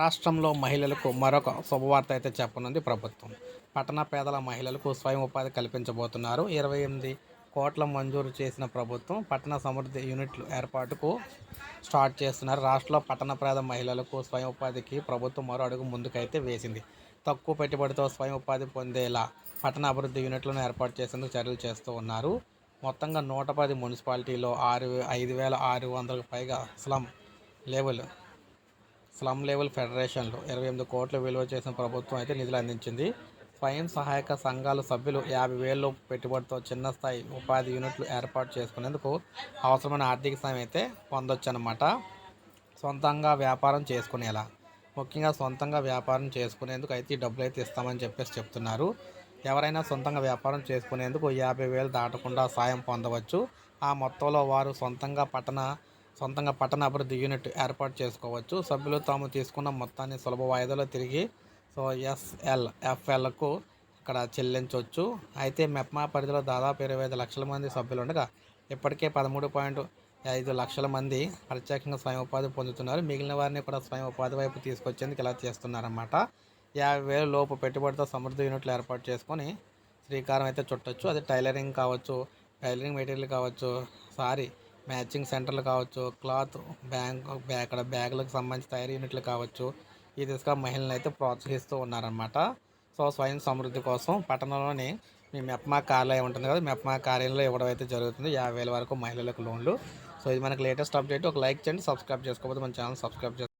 రాష్ట్రంలో మహిళలకు మరొక శుభవార్త అయితే చెప్పనుంది ప్రభుత్వం. పట్టణ పేదల మహిళలకు స్వయం ఉపాధి కల్పించబోతున్నారు. ఇరవై ఎనిమిది కోట్ల మంజూరు చేసిన ప్రభుత్వం పట్టణ సమృద్ధి యూనిట్లు ఏర్పాటుకు స్టార్ట్ చేస్తున్నారు. రాష్ట్రంలో పట్టణ పేద మహిళలకు స్వయం ఉపాధికి ప్రభుత్వం మరో అడుగు ముందుకైతే వేసింది. తక్కువ పెట్టుబడితో స్వయం ఉపాధి పొందేలా పట్టణ అభివృద్ధి యూనిట్లను ఏర్పాటు చేసేందుకు చర్యలు చేస్తూ ఉన్నారు. మొత్తంగా నూట పది మున్సిపాలిటీలో ఆరు ఐదు వేల ఆరు వందలకు పైగా స్లమ్ లెవెల్ స్లమ్ లెవెల్ ఫెడరేషన్లు ఇరవై ఎనిమిది కోట్ల విలువ చేసిన ప్రభుత్వం అయితే నిధులు అందించింది. స్వయం సహాయక సంఘాల సభ్యులు యాభై వేలు పెట్టుబడితో చిన్న స్థాయి ఉపాధి యూనిట్లు ఏర్పాటు చేసుకునేందుకు అవసరమైన ఆర్థిక సాయం అయితే పొందొచ్చు అనమాట సొంతంగా వ్యాపారం చేసుకునేలా ముఖ్యంగా సొంతంగా వ్యాపారం చేసుకునేందుకు అయితే ఈ డబ్బులు అయితే ఇస్తామని చెప్పేసి చెప్తున్నారు. ఎవరైనా సొంతంగా వ్యాపారం చేసుకునేందుకు యాభై వేలు దాటకుండా సాయం పొందవచ్చు. ఆ మొత్తంలో వారు సొంతంగా పట్టణ సొంతంగా పట్టణ అభివృద్ధి యూనిట్ ఏర్పాటు చేసుకోవచ్చు. సభ్యులు తాము తీసుకున్న మొత్తాన్ని సులభ వాయిదాలో తిరిగి సో ఎస్ఎల్ ఎఫ్ఎల్కు ఇక్కడ చెల్లించవచ్చు అయితే మెప్మా పరిధిలో దాదాపు ఇరవై ఐదు లక్షల మంది సభ్యులు ఉండగా ఇప్పటికే పదమూడు పాయింట్ ఐదు లక్షల మంది ప్రత్యేకంగా స్వయం ఉపాధి పొందుతున్నారు. మిగిలిన వారిని కూడా స్వయం ఉపాధి వైపు తీసుకొచ్చేందుకు ఇలా చేస్తున్నారన్నమాట. యాభై వేల లోపు పెట్టుబడితో సమృద్ధి యూనిట్లు ఏర్పాటు చేసుకొని శ్రీకారం అయితే చుట్టచ్చు. అది టైలరింగ్ కావచ్చు టైలరింగ్ మెటీరియల్ కావచ్చు సారీ మ్యాచింగ్ సెంటర్లు కావచ్చు క్లాత్ బ్యాంక్ అక్కడ బ్యాగులకు సంబంధించి తయారీ యూనిట్లు కావచ్చు. ఈ దిశగా మహిళలను అయితే ప్రోత్సహిస్తూ ఉన్నారనమాట సో స్వయం సమృద్ధి కోసం పట్టణంలోని మీ మెప్మా కార్యాలయం ఉంటుంది కదా మెప్మా కార్యాలయంలో ఇవ్వడం అయితే జరుగుతుంది. యాభై వేల వరకు మహిళలకు లోన్లు. సో ఇది మనకి లేటెస్ట్ అప్డేట్. ఒక లైక్ చేయండి సబ్స్క్రైబ్ చేసుకోకపోతే మన ఛానల్ సబ్స్క్రైబ్ చేసుకోండి